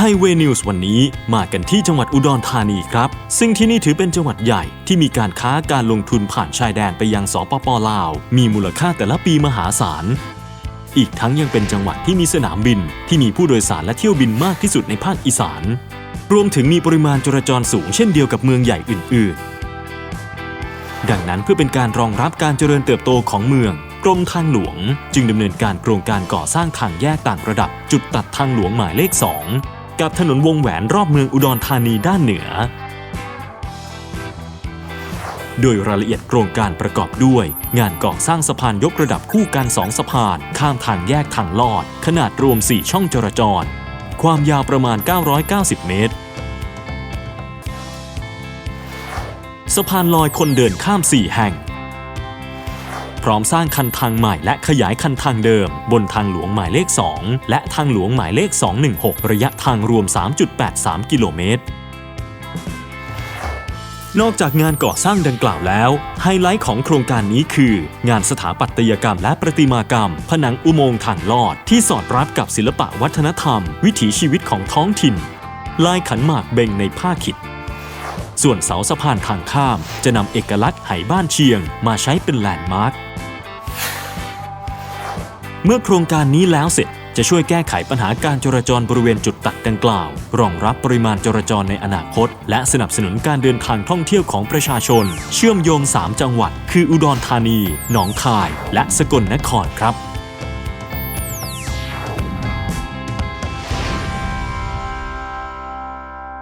Highway News วันนี้มากันที่จังหวัดอุดรธานีครับ ซึ่งที่นี่ถือเป็นจังหวัดใหญ่ที่มีการค้าการลงทุนผ่านชายแดนไปยังสปปลาว มีมูลค่าแต่ละปีมหาศาล อีกทั้งยังเป็นจังหวัดที่มีสนามบิน ที่มีผู้โดยสารและเที่ยวบินมากที่สุดในภาคอีสาน รวมถึงมีปริมาณจราจรสูงเช่นเดียวกับเมืองใหญ่อื่น ๆ ดังนั้นเพื่อเป็นการรองรับการเจริญเติบโตของเมืองกรมทางหลวง จึงดำเนินการโครงการก่อสร้างทางแยกต่างระดับ จุดตัดทางหลวงหมายเลข 2 กับถนนวงแหวนรอบเมืองอุดรธานีด้านเหนือ โดยรายละเอียดโครงการประกอบด้วย งานก่อสร้างสะพานยกระดับคู่กันสองสะพาน ข้ามทางแยกทางลอด ขนาดรวม 4 ช่องจราจร ความยาวประมาณ 990 เมตร สะพานลอยคนเดินข้าม 4 แห่ง พร้อมสร้างคันทางใหม่และขยายคันทางเดิม บนทางหลวงหมายเลข 2 และทางหลวงหมายเลข 216 ระยะทางรวม 3.83 กิโลเมตรนอกจากงานก่อสร้างดังกล่าวแล้ว ไฮไลท์ของโครงการนี้คือ งานสถาปัตยกรรมและประติมากรรม ผนังอุโมงค์ทางลอด ที่สอดรับกับศิลปะวัฒนธรรม วิถีชีวิตของท้องถิ่น ลายขันหมากเบงในผ้าขิด ส่วนเสาสะพานทางข้าม จะนำเอกลักษณ์ไหบ้านเชียง มาใช้เป็นแลนด์มาร์ค เมื่อโครงการนี้แล้วเสร็จจะช่วยแก้ไขปัญหาการจราจรบริเวณจุดตัดดังกล่าว รองรับปริมาณจราจรในอนาคต และสนับสนุนการเดินทางท่องเที่ยวของประชาชน เชื่อมโยง 3 จังหวัด คืออุดรธานี หนองคาย และสกลนครครับ